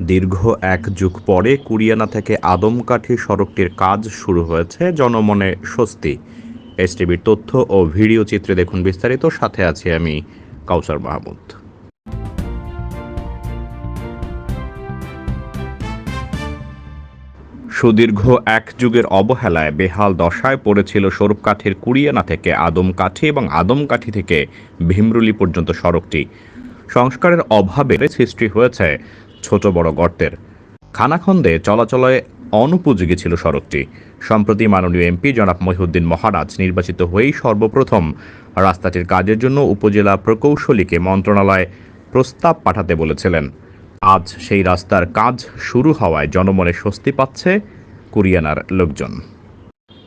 দীর্ঘ এক যুগ পরে কুরিয়ানা থেকে আদমকাঠি সড়কটির কাজ শুরু হয়েছে জনমনে স্বস্তি। এসটিভির তথ্য ও ভিডিও চিত্রে দেখুন বিস্তারিত। সাথে আছি আমি কাউসার মাহমুদ। সুদীর্ঘ এক যুগের অবহেলায় বেহাল দশায় পড়েছিল স্বরূপকাঠির কুরিয়ানা থেকে আদমকাঠি এবং আদমকাঠি থেকে ভীমরুলি পর্যন্ত সড়কটি। সংস্কারের অভাবে সৃষ্টি হয়েছে ছোট বড় গর্তের। খানাখন্দে চলাচলে অনুপযোগী ছিল সড়কটি সম্প্রতি মাননীয় এমপি জনাব মহিউদ্দিন মহারাজ নির্বাচিত হয়েই সর্বপ্রথম রাস্তাটির কাজের জন্য উপজেলা প্রকৌশলীকে মন্ত্রণালয়ে প্রস্তাব পাঠাতে বলেছিলেন। আজ সেই রাস্তার কাজ শুরু হওয়ায় জনমনে স্বস্তি পাচ্ছে কুরিয়ানার লোকজন।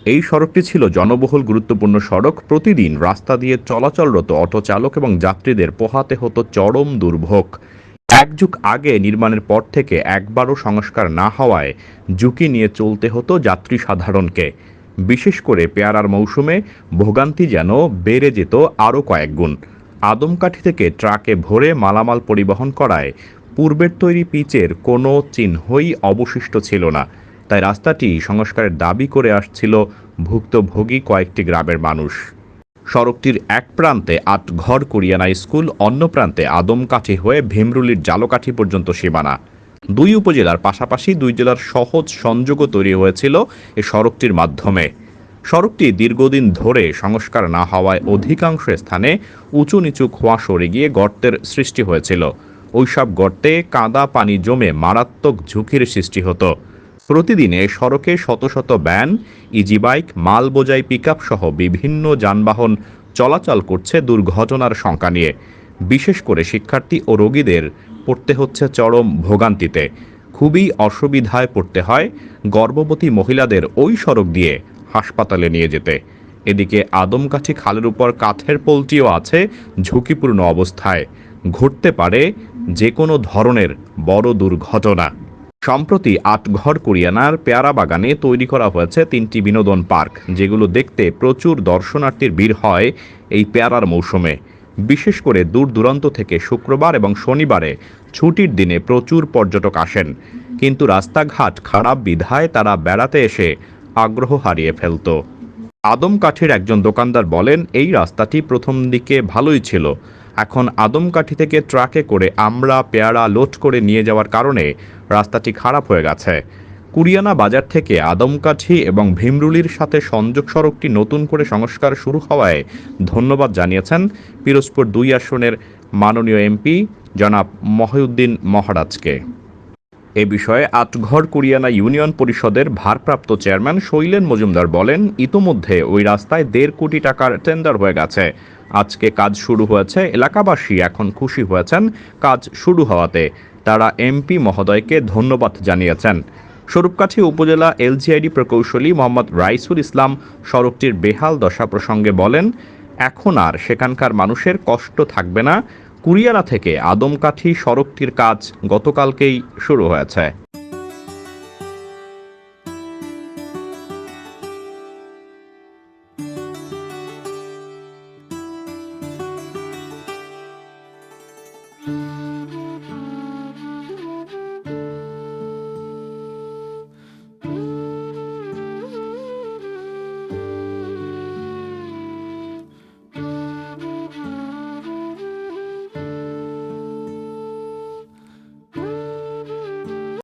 এই সড়কটি ছিল জনবহুল গুরুত্বপূর্ণ সড়ক। প্রতিদিন রাস্তা দিয়ে চলাচলরত অটো চালক এবং যাত্রীদের পোহাতে হতো চরম দুর্ভোগ। এক যুগ আগে নির্মাণের পর থেকে একবারও সংস্কার না হওয়ায় ঝুঁকি নিয়ে চলতে হতো যাত্রী সাধারণকে। বিশেষ করে পেয়ারার মৌসুমে ভোগান্তি যেন বেড়ে যেত আরও কয়েক গুণ। আদমকাঠি থেকে ট্রাকে ভরে মালামাল পরিবহন করায় পূর্বের তৈরি পিচের কোনো চিহ্নই অবশিষ্ট ছিল না। তাই রাস্তাটি সংস্কারের দাবি করে আসছিল ভুক্তভোগী কয়েকটি গ্রামের মানুষ। সড়কটির এক প্রান্তে আট ঘর কুরিয়ানা স্কুল, অন্য প্রান্তে আদমকাঠি হয়ে ভীমরুলির জালকাঠি পর্যন্ত সীমানা। দুই উপজেলার পাশাপাশি দুই জেলার সহজ সংযোগও তৈরি হয়েছিল এই সড়কটির মাধ্যমে। সড়কটি দীর্ঘদিন ধরে সংস্কার না হওয়ায় অধিকাংশ স্থানে উঁচু নিচু খোয়া সরে গিয়ে গর্তের সৃষ্টি হয়েছিল। ওইসব গর্তে কাদা পানি জমে মারাত্মক ঝুঁকির সৃষ্টি হতো। প্রতিদিনে সড়কে শত শত ব্যান ইজি বাইক মাল বোঝাই পিকআপ সহ বিভিন্ন যানবাহন চলাচল করছে দুর্ঘটনার শঙ্কা নিয়ে। বিশেষ করে শিক্ষার্থী ও রোগীদের পড়তে হচ্ছে চরম ভোগান্তিতে। খুবই অসুবিধায় পড়তে হয় গর্ভবতী মহিলাদের ওই সড়ক দিয়ে হাসপাতালে নিয়ে যেতে। এদিকে আদমকাঠি খালের উপর কাঠের পোলটিও আছে ঝুঁকিপূর্ণ অবস্থায়। ঘটতে পারে যে কোনো ধরনের বড় দুর্ঘটনা। সম্প্রতি আটঘর কুরিয়ানার পেয়ারা বাগানে তৈরি করা হয়েছে তিনটি বিনোদন পার্ক, যেগুলো দেখতে প্রচুর দর্শনার্থীর ভিড় হয় এই পেয়ারার মৌসুমে। বিশেষ করে দূর দূরান্ত থেকে শুক্রবার এবং শনিবারে ছুটির দিনে প্রচুর পর্যটক আসেন। কিন্তু রাস্তাঘাট খারাপ বিধায় তারা বেড়াতে এসে আগ্রহ হারিয়ে ফেলত। আদমকাঠির একজন দোকানদার বলেন, এই রাস্তাটি প্রথম দিকে ভালোই ছিল। এখন আদমকাঠি থেকে ট্রাকে করে আমরা পেয়ারা লোড করে নিয়ে যাওয়ার কারণে রাস্তাটি খারাপ হয়ে গেছে। কুরিয়ানা বাজার থেকে আদমকাঠি এবং ভীমরুলির সাথে সংযোগ সড়কটি নতুন করে সংস্কার শুরু হওয়ায় ধন্যবাদ জানিয়েছেন পিরোজপুর দুই আসনের মাননীয় এমপি জনাব মহিউদ্দিন মহারাজকে। এ বিষয়ে আটঘর কুরিয়ানা ইউনিয়ন পরিষদের ভারপ্রাপ্ত চেয়ারম্যান শৈলেন মজুমদার বলেন, ইতোমধ্যে ওই রাস্তায় দেড় কোটি টাকার টেন্ডার হয়ে গেছে। আজকে কাজ শুরু হয়েছে, এলাকাবাসী এখন খুশি হয়েছেন কাজ শুরু হওয়াতে। তারা এমপি মহোদয়কে ধন্যবাদ জানিয়েছেন। স্বরূপকাঠি উপজেলা এলজিআইডি প্রকৌশলী মোহাম্মদ রাইসুল ইসলাম সড়কটির বেহাল দশা প্রসঙ্গে বলেন, এখন আর সেখানকার মানুষের কষ্ট থাকবে না কুরিয়ানা থেকে আদমকাঠি সড়কটির কাজ গতকালকেই শুরু হয়েছে।